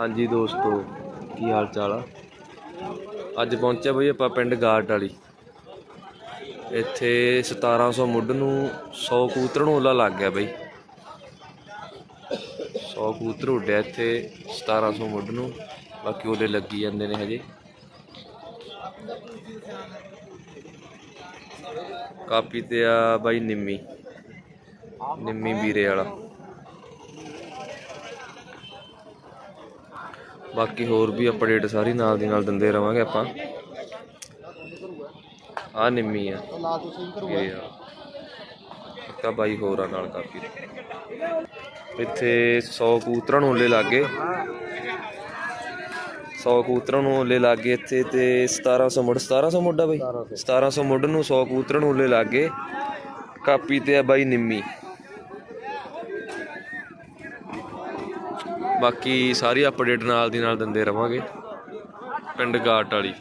ਹਾਂਜੀ ਦੋਸਤੋ, ਕੀ ਹਾਲ ਚਾਲ ਆ? ਅੱਜ ਪਹੁੰਚਿਆ ਬਈ ਆਪਾਂ ਪਿੰਡ ਗਾਟ ਵਾਲੀ। ਇੱਥੇ 1700 ਮੁੱਢ ਨੂੰ 100 ਕਬੂਤਰ ਨੂੰ ਓਲਾ ਲੱਗ ਗਿਆ ਬਈ। 100 ਕਬੂਤਰ ਉੱਡਿਆ ਇੱਥੇ 1700 ਮੁੱਢ ਨੂੰ। ਬਾਕੀ ਉਹਦੇ ਲੱਗੀ ਜਾਂਦੇ ਨੇ ਹਜੇ। ਕਾਪੀ ਤੇ ਆ ਬਾਈ ਨਿੰਮੀ ਨਿੰਮੀ ਵੀਰੇ ਵਾਲਾ। ਬਾਕੀ ਹੋਰ ਵੀ ਅਪਡੇਟ ਸਾਰੀ ਨਾਲ ਦੀ ਨਾਲ ਦਿੰਦੇ ਰਵਾਂਗੇ ਆਪਾਂ। ਆ ਨਿੰਮੀ ਆ। ਵੀਰੇ ਵਾਲਾ ਇੱਕ ਬਾਈ ਹੋਰ ਆ ਨਾਲ ਕਾਪੀ ਇੱਥੇ 100 ਕਬੂਤਰਾਂ ਨੂੰ ਓਲੇ ਲੱਗੇ 100 ਕਬੂਤਰਾਂ ਨੂੰ ਓਲੇ ਲੱਗੇ ਇੱਥੇ ਤੇ 1700 ਮੁੱਢ। 1700 ਮੁੱਢ ਆ ਬਾਈ। 1700 ਮੁੱਢ ਨੂੰ 100 ਕਬੂਤਰਾਂ ਨੂੰ ਓਲੇ ਲੱਗੇ ਕਾਪੀ ਤੇ ਆ ਬਾਈ ਨਿੰਮੀ। ਬਾਕੀ ਸਾਰੀ ਅਪਡੇਟ ਨਾਲ ਦੀ ਨਾਲ ਦਿੰਦੇ ਰਵਾਂਗੇ। ਪਿੰਡ ਗਾਟ ਵਾਲੀ।